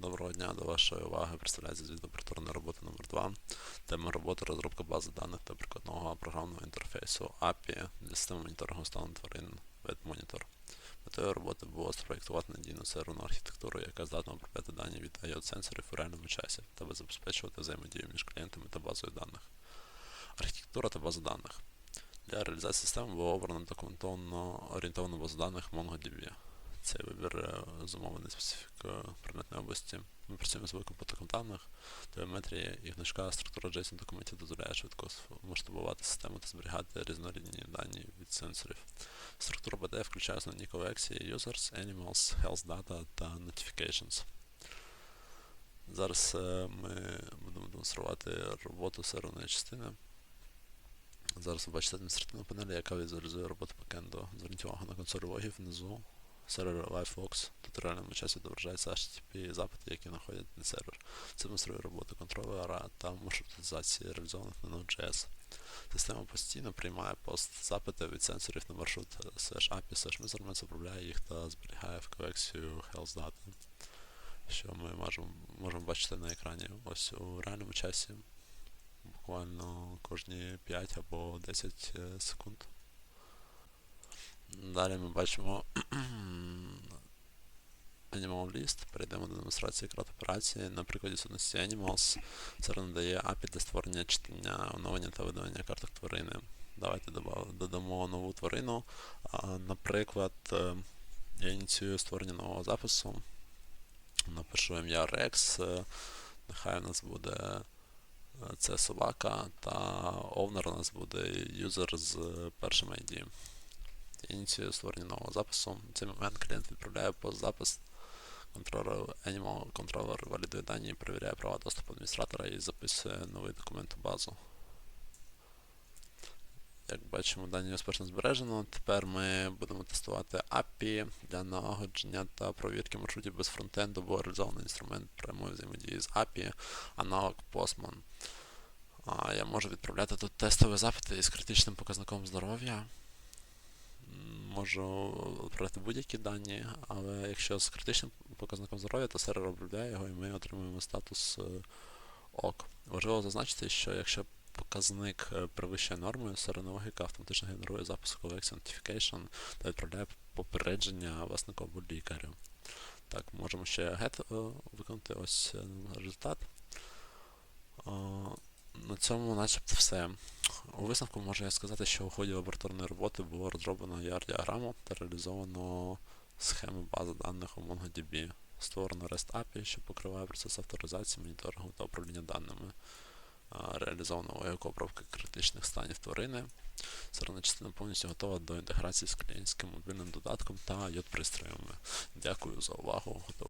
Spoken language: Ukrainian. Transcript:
Доброго дня, до вашої уваги представляється звіт оперативної роботи номер 2 Тема роботи розробка бази даних та прикладного програмного інтерфейсу API для системи моніторингу стану тварин WebMonitor. Метою роботи було спроєктувати надійну серверну архітектуру, яка здатна обробляти дані від IoT-сенсорів у реальному часі та забезпечувати взаємодію між клієнтами та базою даних. Архітектура та база даних. Для реалізації системи було обрано документовано орієнтовану базу даних MongoDB. Цей вибір е, зумовлений специфікою предметної області. Ми працюємо з потоком даних, телеметрія і гнучка структура JSON документів дозволяє швидко масштабувати систему та зберігати різнорідні дані від сенсорів. Структура BD включає основні колекції Users, Animals, Health Data та Notifications. Зараз е, ми будемо демонструвати роботу серверної частини. Зараз ви бачите адміністративну панель, яка візуалізує роботу бекенду. Зверніть увагу на консоль логів внизу. Сервер LiveVox. Тут в реальному часі відображаються HTTP запити, які знаходять на сервер. Це демонструє роботу контролера та маршрутизації реалізованих на Node.js. Система постійно приймає пост запити від сенсорів на маршрут slash API slash measurements, обробляє їх та зберігає в колекцію health data, що ми можемо, можемо бачити на екрані. Ось у реальному часі буквально кожні 5 або 10 е, секунд. Далі ми бачимо Animal List. Перейдемо до демонстрації крат операції. На прикладі сутності Animals сервер надає API для створення читання, оновлення та видалення карток тварини. Давайте додамо нову тварину. Наприклад, е, я ініціюю створення нового запису. Напишу ім'я Rex. е, Нехай у нас буде е, це собака, та овнер у нас буде юзер з першим ID. Ініціює створення нового запису. В цей момент клієнт відправляє постзапис контролеру Animal контролер валідує дані, перевіряє права доступу адміністратора і записує новий документ у базу. Як бачимо, дані успішно збережено. Тепер ми будемо тестувати API для налагодження та провірки маршрутів без фронтенду, бо реалізований інструмент прямої взаємодії з API, аналог Postman. А, я можу відправляти тут тестові запити із критичним показником здоров'я. Можу відправляти будь-які дані, але якщо з критичним показником здоров'я, то сервер обробляє його і ми отримуємо статус е, ок. Важливо зазначити, що якщо показник е, перевищує норму, серверна логіка автоматично генерує запис колекції Notification та відправляє попередження власнику або лікарю. Так, можемо ще get е, виконати ось результат. На цьому начебто все. У висновку можу я сказати, що у ході лабораторної роботи було розроблено ER-діаграму та реалізовано схему бази даних у MongoDB. Створено REST API, що покриває процес авторизації, моніторингу та управління даними. Реалізовано логіку обробки критичних станів тварини. Серверна частина повністю готова до інтеграції з клієнтським мобільним додатком та IoT пристроями. Дякую за увагу.